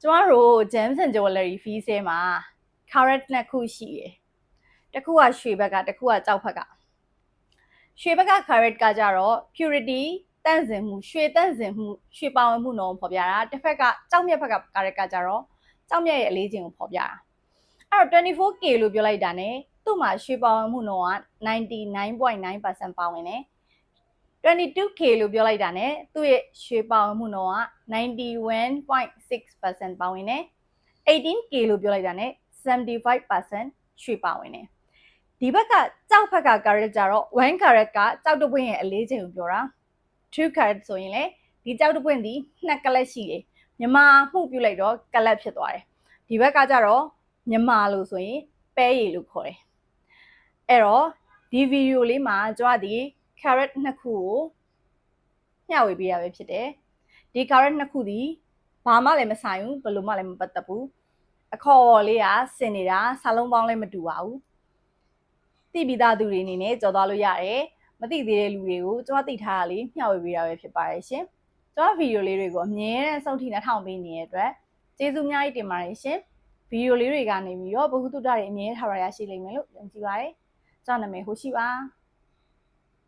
ကျမတို့ Gems and Jewelry Fees ထဲမှာ carat နှစ်ခုရှိတယ်တစ်ခုကရွှေဘက်ကတစ်ခုကကြောက်ဘက်ကရွှေဘက်က carat ကကြတော့ purity တန့်စင်မှုရွှေတန့်စင်မှုရွှေပါဝင်မှုနှုန်းကိုဖော်ပြတာတစ်ဖက်ကကြောက်မြတ်ဘက်က carat ကကြတော့ကြောက်မြတ်ရဲ့အလေးချိန်ကိုဖော်ပြတာအဲ့တော့ 24K လို့ပြောလိုက်တာ ਨੇ သူ့မှာရွှေပါဝင်မှုနှုန်းက99.9%ပါဝင်တယ် 22K လို့ပြောလိုက်တာ ਨੇ သူ့ရဲ့ရွှေပါဝင်မှုနှုန်းက91.6%ပါဝင်တယ် 18K လို့ပြောလိုက်တာ ਨੇ 75%ရွှေပါဝင်တယ်ဒီဘက်ကကြောက်ဘက်က carat ကြတော့1 carat ကကြောက်တပွင့်ရဲ့အလေးချိန်ကိုပြောတာ2 carat ဆိုရင်လေဒီကြောက်တပွင့်ဒီနှစ်ကလပ်ရှိတယ်မြမမှုပြုတ်လိုက်တော့ကလပ်ဖြစ်သွားတယ်ဒီဘက်ကကြတော့မြမလို့ဆိုရင်ပဲရည်လို့ခေါ်တယ်အဲ့တော့ဒီဗီဒီယိုလေးမှာကျွန်တော်ဒီ carat နှစ်ခုကိုမျှဝေပေးရပဲဖြစ်တယ်ဒီ carat နှစ်ခုဒီဘာမှလည်းမဆိုင်ဘူးဘယ်လိုမှလည်းမပတ်သက်ဘူးအခေါ်လေးကစင်နေတာစာလုံးပေါင်းလည်းမတူပါဘူးသိပြီးသားသူတွေအနေနဲ့ကြော်သွားလို့ရတယ်မသိသေးတဲ့လူတွေကိုကျွန်တော်သိထားတာလေးမျှဝေပေးရပဲဖြစ်ပါတယ်ရှင်ကျွန်တော်ဗီဒီယိုလေးတွေကိုအမြဲတမ်းစောင့်ထိနှထောင်ပေးနေတဲ့အတွက်ကျေးဇူးအများကြီးတင်ပါတယ်ရှင်ဗီဒီယိုလေးတွေကနေပြီးတော့ဘ ഹു တုတ္တတွေအမြဲထားရရရှိလိမ့်မယ်လို့ယုံကြည်ပါတယ်ကျွန်တော်နာမည်ဟိုရှိပါ